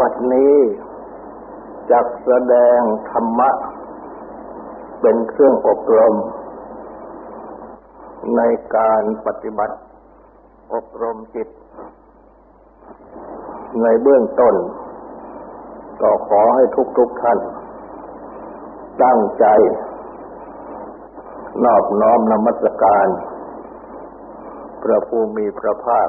บัดนี้จักแสดงธรรมะ เป็นเครื่องอบรม ในการปฏิบัติ อบรมจิต ในเบื้องต้น ก็ขอให้ทุกๆทท่าน ตั้งใจ นอบน้อมนมัสการ พระภูมิพระภาค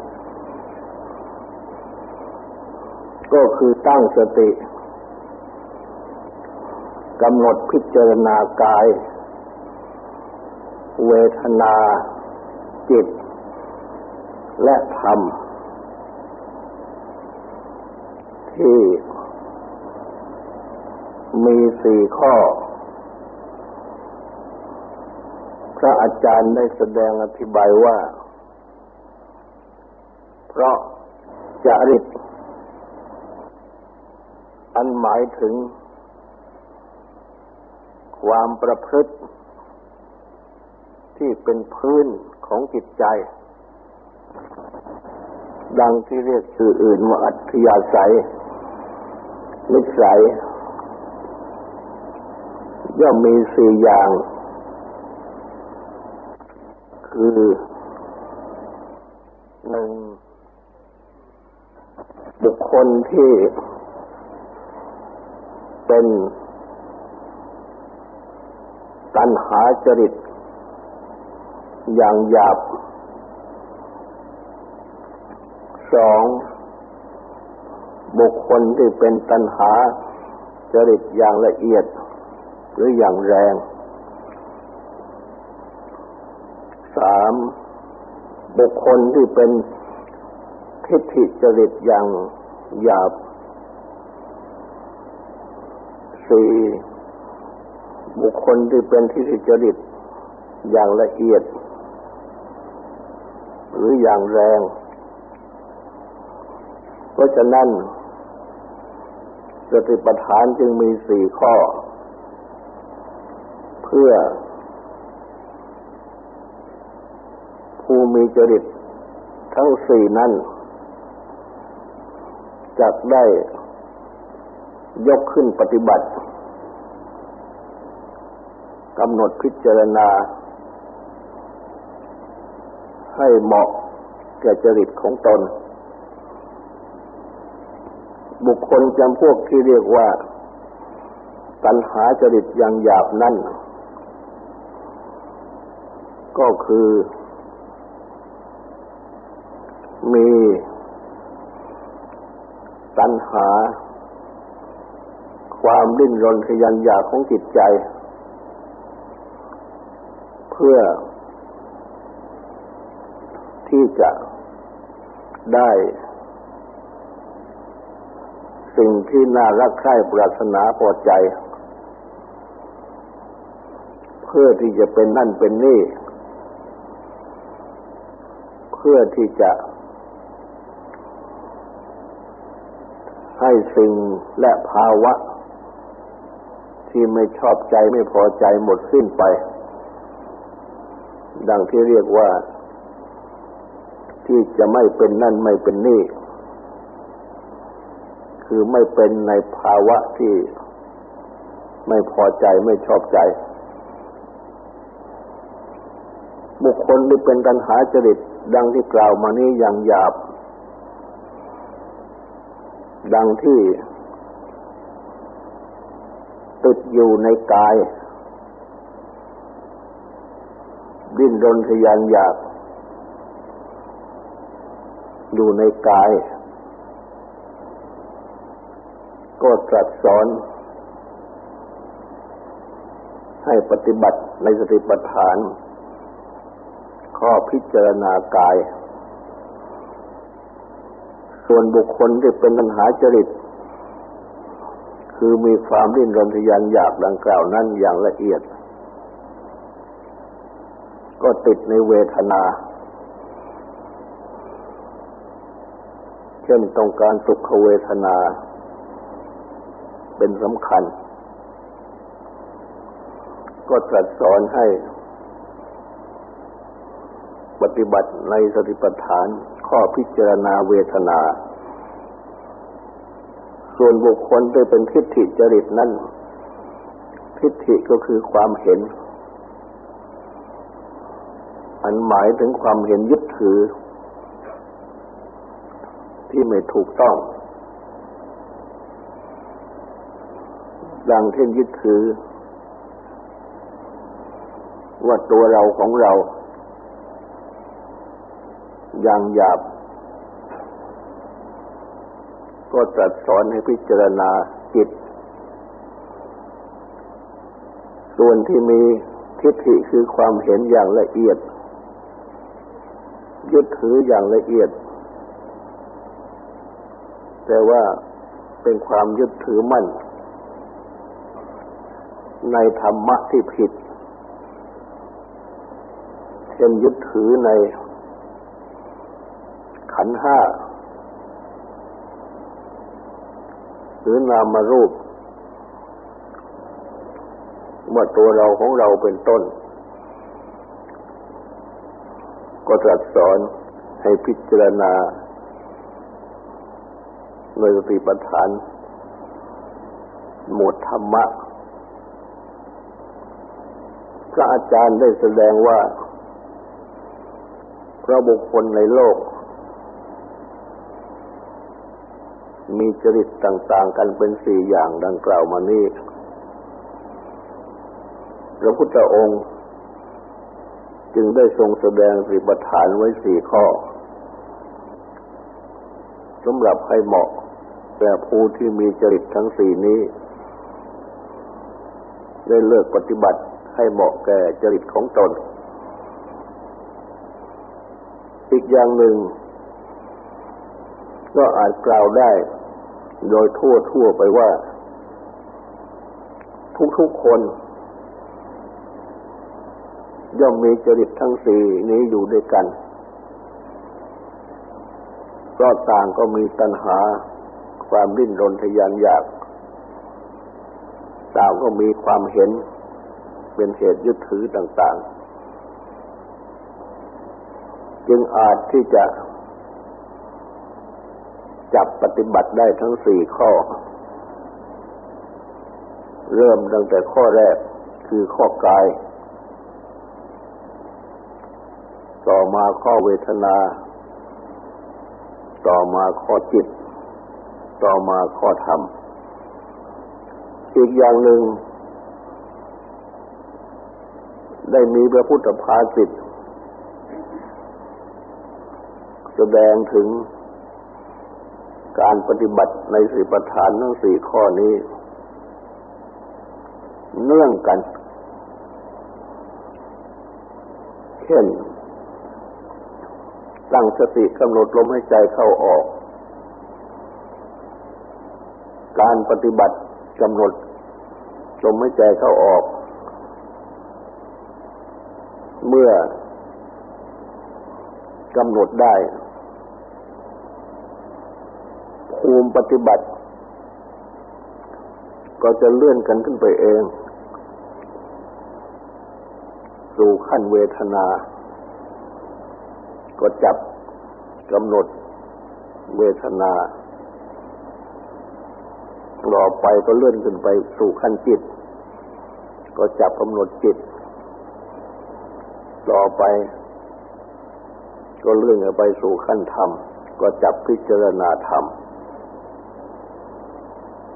ก็คือตั้งสติกำหนดพิจารณากาย เวทนาจิต และธรรม ที่มีสี่ข้อ พระอาจารย์ได้แสดงอธิบายว่า เพราะจริต อันหมายถึง ความประพฤติ ที่เป็นพื้นของจิตใจ ดังที่เรียกชื่ออื่นว่าอัธยาศัยนิสัยย่อมมีสี่อย่าง คือหนึ่งบุคคลที่ เป็นตัณหาจริต อย่างหยาบสองบุคคลที่เป็นตัณหาจริตอย่างละเอียด หรืออย่างแรงสามบุคคลที่เป็นทิฏฐิจริตอย่างหยาบ สี่บุคคลที่เป็นที่สิจริตอย่างละเอียด หรืออย่างแรง เพราะฉะนั้นสติปัฏฐานจึงมีสี่ข้อ เพื่อ ผู้มีจริตทั้งสี่นั้นจะได้ยกขึ้นปฏิบัติ กำหนดพิจารณา ให้เหมาะแก่จริตของตน บุคคลจำพวกที่เรียกว่า ตัณหาจริตอย่างหยาบนั่น ก็คือ มีตัณหา ความดิ้นรนทยันอยากของจิตใจ เพื่อ ที่จะได้ สิ่งที่น่ารักใคร่ปรารถนาพอใจ เพื่อที่จะเป็นนั่นเป็นนี่ เพื่อที่จะให้สิ่งและภาวะ ที่ไม่ชอบใจไม่พอใจหมดสิ้นไป ดังที่เรียกว่า ที่จะไม่เป็นนั่นไม่เป็นนี่ คือไม่เป็นในภาวะที่ไม่พอใจไม่ชอบใจ บุคคลที่เป็นกันหาจริตดังที่กล่าวมานี้อย่างหยาบ ดังที่ติดอยู่ในกาย ดิ้นรนทยานอยาก อยู่ในกาย ก็ตรัสสอน ให้ปฏิบัติในสติปัฏฐาน ข้อพิจารณากาย ส่วนบุคคลที่เป็นปัญหาจริต คือมีความริ้นรนทยานอยากดังกล่าวนั้นอย่างละเอียด ก็ติดในเวทนา เช่นต้องการสุขเวทนา เป็นสำคัญ ก็ตรัสสอนให้ปฏิบัติในสติปัฏฐานข้อพิจารณาเวทนา ส่วนบุคคลที่เป็นทิฏฐิจริตนั้น ทิฏฐิก็คือความเห็น อันหมายถึงความเห็นยึดถือ ที่ไม่ถูกต้อง ดังเช่นยึดถือ ว่าตัวเราของเรา อย่างหยาบ ก็ตรัสสอนให้พิจารณาจิต ส่วนที่มีทิฏฐิคือความเห็นอย่างละเอียด ยึดถืออย่างละเอียด แต่ว่าเป็นความยึดถือมั่น ในธรรมะที่ผิด เช่นยึดถือในขันห้า หรือนามรูปว่าตัวเราของเราเป็นต้น ก็ตรัสสอนให้พิจารณาในสติปัฏฐาน หมวดธรรมะ พระอาจารย์ได้แสดงว่า พระบุคคลในโลก มีจริตต่าง ๆ กันเป็นสี่อย่างดังกล่าวมานี้พระพุทธองค์ จึงได้ทรงแสดงสิบฐานไว้สี่ข้อสำหรับให้เหมาะแก่ผู้ที่มีจริตทั้งสี่นี้ ได้เลิกปฏิบัติให้เหมาะแก่จริตของตน อีกอย่างหนึ่ง ก็อาจกล่าวได้ โดยทั่วทั่วไปว่า ทุกๆคน ย่อมมีจริตทั้งสี่นี้อยู่ด้วยกันก็ต่างก็มีตัณหา ความดิ้นรนทยานอยากต่างก็มีความเห็น เป็นเหตุยึดถือต่าง ๆ จึงอาจที่จะ จับปฏิบัติได้ทั้งสี่ข้อ เริ่มตั้งแต่ข้อแรกคือข้อกาย ต่อมาข้อเวทนา ต่อมาข้อจิต ต่อมาข้อธรรม อีกอย่างหนึ่ง ได้มีพระพุทธภาสิทธิ์แสดงถึงการปฏิบัติในสิปฐานทั้งสี่ข้อนี้ เนื่องกัน เช่น ตั้งสติกำหนดลมหายใจเข้าออก การปฏิบัติกำหนดลมหายใจเข้าออก เมื่อกำหนดได้ ภูมิปฏิบัติ ก็จะเลื่อนกันขึ้นไปเอง สู่ขั้นเวทนา ก็จับกำหนดเวทนาต่อไปก็เลื่อนขึ้นไปสู่ขั้นจิต ก็จับกำหนดจิต ต่อไป ก็เลื่อนไปสู่ขั้นธรรม ก็จับพิจารณาธรรม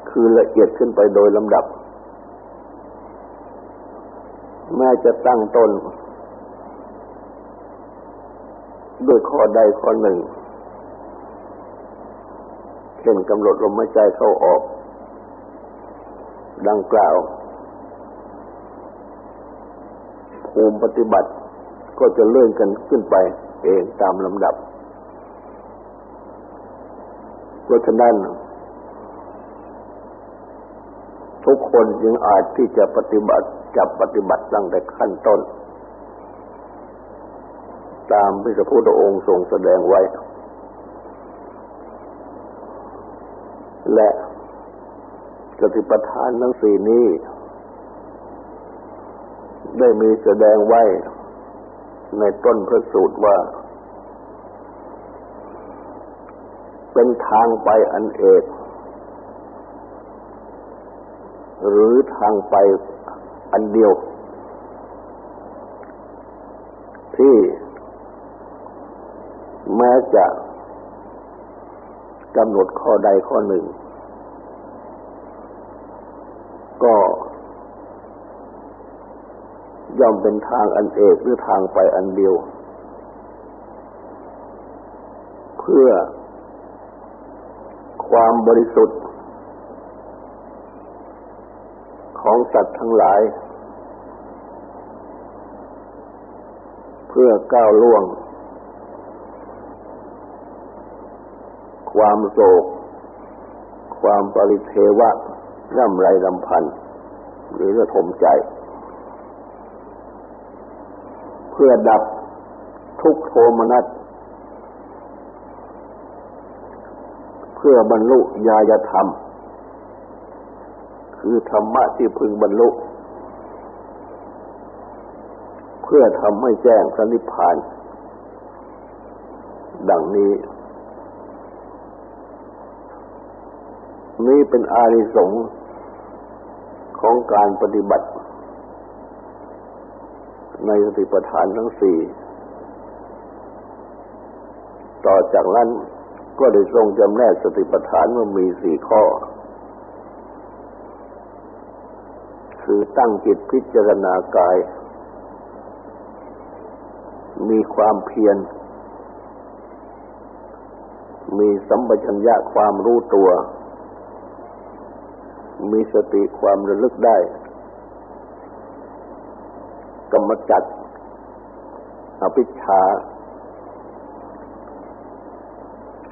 คือละเอียดขึ้นไปโดยลำดับ แม้จะตั้งต้น ด้วยข้อใดข้อหนึ่งเช่นกำหนดลมหายใจเข้าออก ดังกล่าวภูมิปฏิบัติก็จะเลื่อนกันขึ้นไปเองตามลำดับ เพราะฉะนั้น ทุกคนจึงอาจที่จะปฏิบัติจับปฏิบัติตั้งแต่ขั้นต้น ตามที่พระพุทธองค์ทรงแสดงไว้ และสติปัฏฐานทั้งสี่นี้ ได้มีแสดงไว้ในต้นพระสูตรว่า เป็นทางไปอันเอกหรือทางไปอันเดียว ที่ แม้จะกำหนดข้อใดข้อหนึ่ง ก็ย่อมเป็นทางอันเอกหรือทางไปอันเดียว เพื่อความบริสุทธิ์ ของสัตว์ทั้งหลาย เพื่อก้าวล่วง ความโศก ความปริเทวะร่ำไรลำพันธ์หรือระทมใจ เพื่อดับทุกโทมนัสเพื่อบรรลุญาญธรรม คือธรรมะที่พึงบรรลุ เพื่อทำให้แจ้งสนิพพาน ดังนี้ นี้เป็นอาริสงส์ของการปฏิบัติ ในสติปัฏฐานทั้งสี่ ต่อจากนั้นก็ได้ทรงจำแนกสติปัฏฐานว่ามีสี่ข้อ คือตั้งจิตพิจารณากาย มีความเพียร มีสัมปชัญญะความรู้ตัว มีสติความระลึกได้ กรรมจัดอภิชา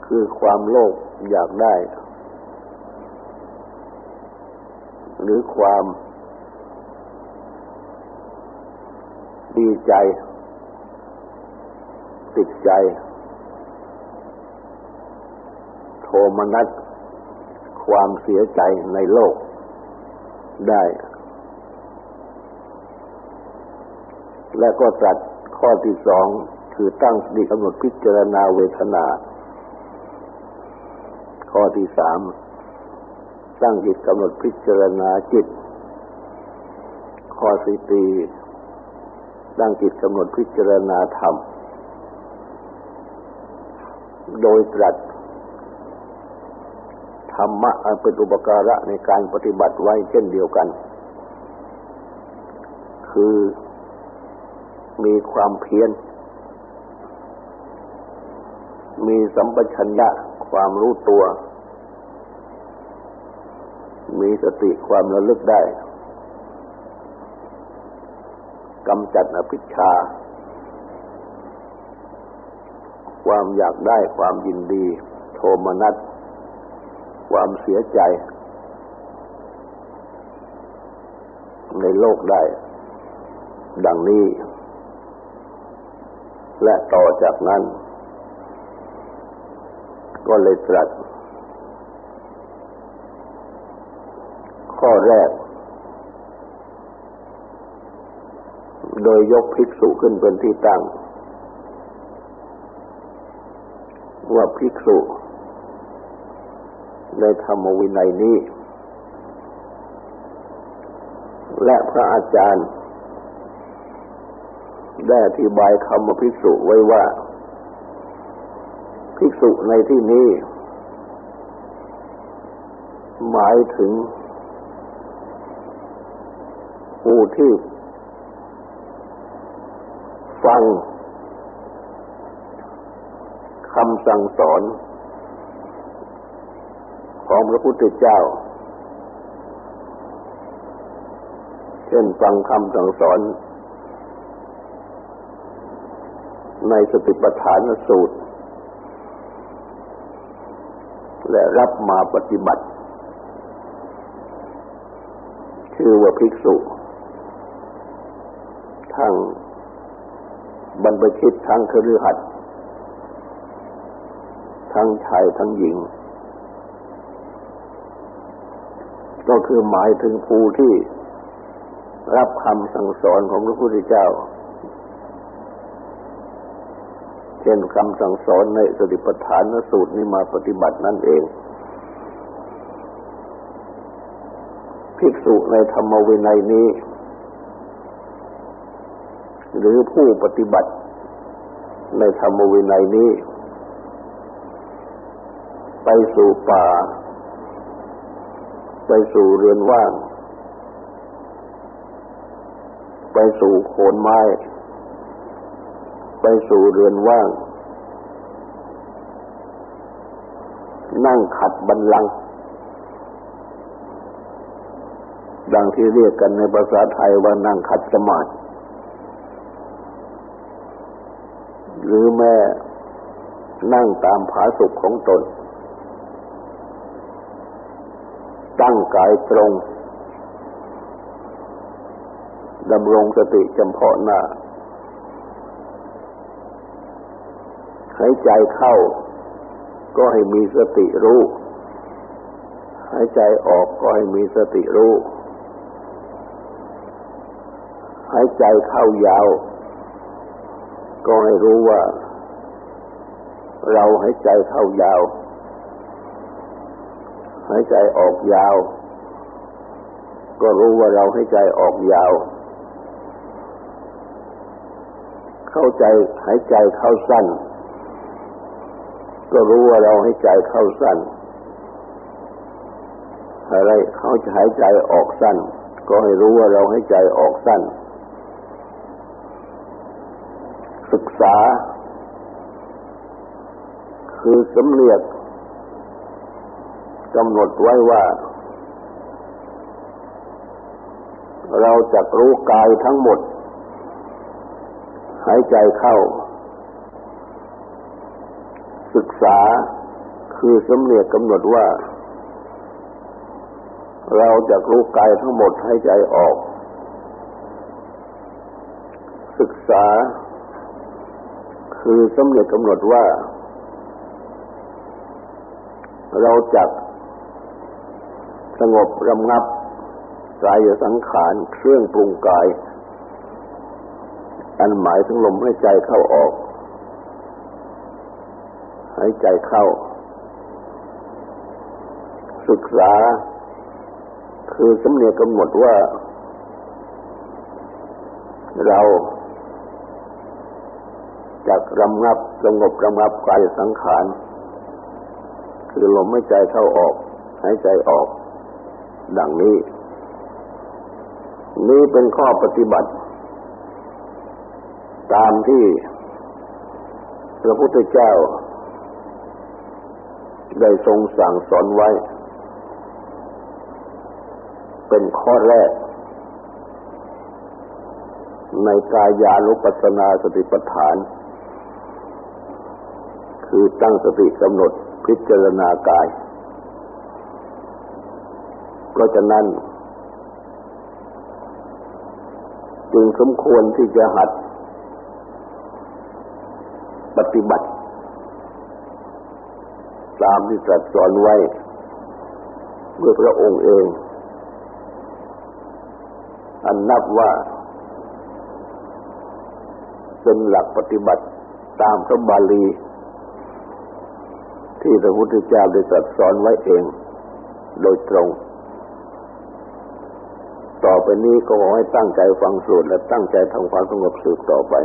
คือความโลภอยากได้ หรือความดีใจ ติดใจ โทมนัส ความเสียใจในโลกได้ และก็ตรัสข้อที่สองคือตั้งสติกำหนดพิจารณาเวทนา ข้อที่สามตั้งจิตกำหนดพิจารณาจิต ข้อสี่ตีตั้งจิตกำหนดพิจารณาธรรม โดยตรัส รรมะอันเป็นอุปการะในการปฏิบัติไว้เช่นเดียวกัน คือมีความเพียร มีสัมปชัญญะความรู้ตัว มีสติความระลึกได้กำจัดอภิชา ความอยากได้ความยินดี โทมนัส ความเสียใจ ในโลกได้ ดังนี้ และต่อจากนั้น ก็เลยตรัส ข้อแรก โดยยกภิกษุขึ้นเป็นที่ตั้ง ว่าภิกษุ ในธรรมวินัยนี้ และพระอาจารย์ ได้อธิบายคำภิกษุไว้ว่า ภิกษุในที่นี้ หมายถึง ผู้ที่ฟังคำสั่งสอน ของพระพุทธเจ้า เช่นฟังคำสั่งสอน ในสติปัฏฐานสูตร และรับมาปฏิบัติ ชื่อว่าภิกษุ ทั้งบรรพชิตทั้งคฤหัสถ์ทั้งชายทั้งหญิง ก็คือหมายถึงผู้ที่รับคำสั่งสอนของพระพุทธเจ้า เช่นคำสั่งสอนในสติปัฏฐานสูตรนี้มาปฏิบัตินั่นเอง ภิกษุในธรรมวินัยนี้ หรือผู้ปฏิบัติในธรรมวินัยนี้ ไปสู่ป่า ไปสู่เรือนว่าง ไปสู่โคนไม้ ไปสู่เรือนว่าง นั่งขัดบันลัง ดังที่เรียกกันในภาษาไทยว่านั่งขัดสมาธิหรือแม่นั่งตามผาสุขของตน ตั้งกายตรงดำรงสติจำเพาะหน้าหายใจเข้า ก็ให้มีสติรู้ หายใจออกก็ให้มีสติรู้ หายใจเข้ายาว ก็ให้รู้ว่า เราหายใจเข้ายาวายใจออกยาว ก็รู้ว่าเราหายใจออกยาว เข้าใจหายใจเข้าสั้น ก็รู้ว่าเราให้ใจเข้าสั้นอะไรเขาจะหายใจออกสั้น ก็ให้รู้ว่าเราให้ใจออกสั้น ศึกษา คือสำเนียก กำหนดไว้ว่า เราจะรู้กายทั้งหมด หายใจเข้า ศึกษาคือสำเนียกกำหนดว่า เราจะรู้กายทั้งหมดหายใจออก ศึกษา คือสำเนียกกำหนดว่าเราจัก งบรำงับกายสังขารเครื่องปรุงกาย อันหมายถึงลมหายใจเข้าออก หายใจเข้า ศึกษา คือสำเนียกกำหนดว่า เราจากรำงับสงบรำงับกายสังขาร คือลมหายใจเข้าออก หายใจออก ดังนี้ นี่เป็นข้อปฏิบัติ ตามที่พระพุทธเจ้า ได้ทรงสั่งสอนไว้ เป็นข้อแรก ในกายานุปัสสนาสติปัฏฐาน คือตั้งสติกำหนดพิจารณากาย เพราะฉะนั้น จึงสมควรที่จะหัด ปฏิบัติ ตามที่ตรัสสอนไว้เมื่อพระองค์เอง อันนับว่า เป็นหลักปฏิบัติตามพระบาลี ที่พระพุทธเจ้าได้ตรัสสอนไว้เอง โดยตรง ต่อไปนี้ก็ขอให้ตั้งใจฟังสวดและตั้งใจทำความสงบสืบต่อไป